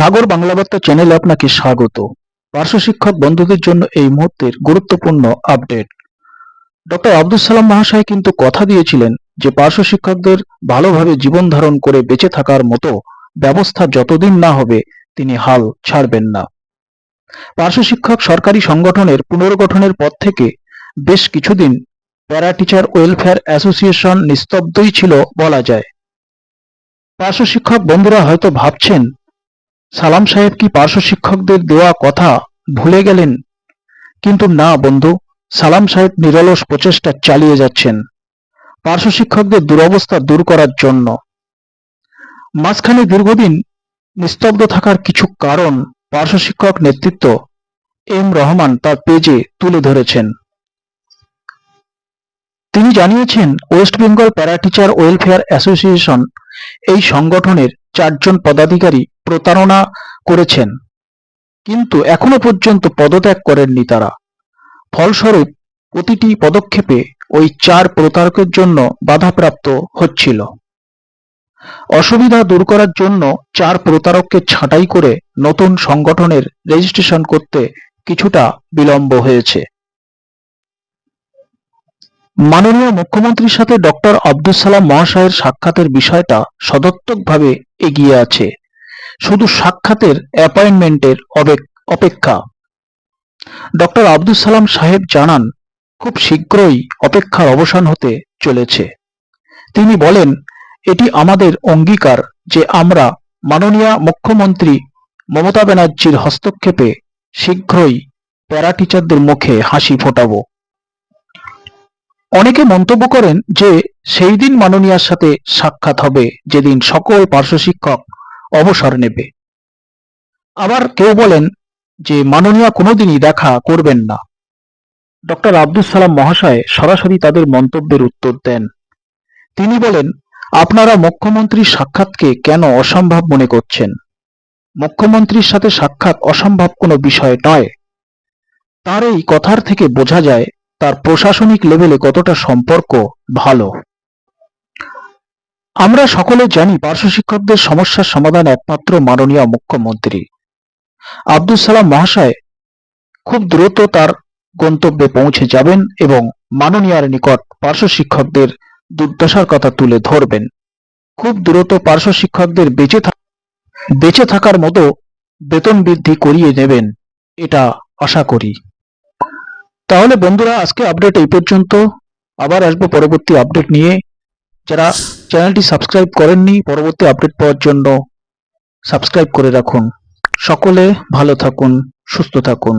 সাগর বাংলা বার্তা চ্যানেলে আপনাকে স্বাগত। পার্শ্ব শিক্ষক বন্ধুদের জন্য এই মুহূর্তের গুরুত্বপূর্ণ আপডেট। ডক্টর আব্দুল সালাম মহাশয় কিন্তু কথা দিয়েছিলেন যে পার্শ্ব শিক্ষকদের ভালোভাবে জীবন ধারণ করে বেঁচে থাকার মতো ব্যবস্থা যতদিন না হবে, তিনি হাল ছাড়বেন না। পার্শ্ব শিক্ষক সরকারি সংগঠনের পুনর্গঠনের পর থেকে বেশ কিছুদিন প্যারা টিচার ওয়েলফেয়ার অ্যাসোসিয়েশন নিস্তব্ধই ছিল বলা যায়। পার্শ্ব শিক্ষক বন্ধুরা হয়তো ভাবছেন সালাম সাহেব কি পার্শ্ব শিক্ষকদের দেওয়া কথা ভুলে গেলেন? কিন্তু না, বন্ধু, সালাম সাহেব নিরলস প্রচেষ্টা চালিয়ে যাচ্ছেন। পার্শ্ব শিক্ষকদের দুরবস্থা দূর করার জন্য। মাঝখানে দীর্ঘদিন নিস্তব্ধ থাকার কিছু কারণ পার্শ্ব শিক্ষক নেতৃত্ব এম রহমান তার পেজে তুলে ধরেছেন। তিনি জানিয়েছেন, West Bengal para teacher welfare association এই সংগঠনের চারজন পদাধিকারী প্রতারণা করেছেন। কিন্তু এখনও পর্যন্ত পদত্যাগ করেননি তারা। ফলস্বরূপ, প্রতিটি পদক্ষেপে ওই চার প্রতারকের জন্য বাধাপ্রাপ্ত হচ্ছিল। অসুবিধা দূর করার জন্য চার প্রতারককে ছাঁটাই করে নতুন সংগঠনের রেজিস্ট্রেশন করতে কিছুটা বিলম্ব হয়েছে। মাননীয় মুখ্যমন্ত্রীর সাথে ডক্টর আব্দুল সালাম মহাশয়ের সাক্ষাতের বিষয়টা সদর্থকভাবে এগিয়ে আছে। শুধু সাক্ষাতের অ্যাপয়েন্টমেন্টের অপেক্ষা। ডক্টর আব্দুল সালাম সাহেব জানান, খুব শীঘ্রই অপেক্ষার অবসান হতে চলেছে। তিনি বলেন, এটি আমাদের অঙ্গীকার যে আমরা মাননীয় মুখ্যমন্ত্রী মমতা ব্যানার্জির হস্তক্ষেপে শীঘ্রই প্যারা টিচারদের মুখে হাসি ফোটাব। অনেকে মন্তব্য করেন যে, সেই দিন মাননীয়ার সাথে সাক্ষাৎ হবে যেদিন সকল পার্শ্ব শিক্ষক অবসর নেবে। আবার কেউ বলেন যে, মাননীয়া কোনোদিনই দেখা করবেন না। ডক্টর আব্দুল সালাম মহাশয় সরাসরি তাদের মন্তব্যের উত্তর দেন। তিনি বলেন, আপনারা মুখ্যমন্ত্রীর সাক্ষাৎকে কেন অসম্ভব মনে করছেন? মুখ্যমন্ত্রীর সাথে সাক্ষাৎ অসম্ভব কোনো বিষয় নয়। তার এই কথার থেকে বোঝা যায়, তার প্রশাসনিক লেভেলে কতটা সম্পর্ক ভালো। আমরা সকলে জানি পার্শ্ব শিক্ষকদের সমস্যার সমাধান একমাত্র মাননীয় মুখ্যমন্ত্রী। আব্দুল সালাম মহাশয় খুব দ্রুত তার গন্তব্যে পৌঁছে যাবেন এবং মাননীয়ার নিকট পার্শ্ব শিক্ষকদের দুর্দশার কথা তুলে ধরবেন। খুব দ্রুত পার্শ্ব শিক্ষকদের বেঁচে বেঁচে থাকার মতো বেতন বৃদ্ধি করিয়ে নেবেন, এটা আশা করি। তাহলে বন্ধুরা, আজকে আপডেট এই পর্যন্ত। আবার আসব পরবর্তী আপডেট নিয়ে। যারা চ্যানেলটি সাবস্ক্রাইব করেননি, পরবর্তী আপডেট পাওয়ার জন্য সাবস্ক্রাইব করে রাখুন। সকলে ভালো থাকুন, সুস্থ থাকুন।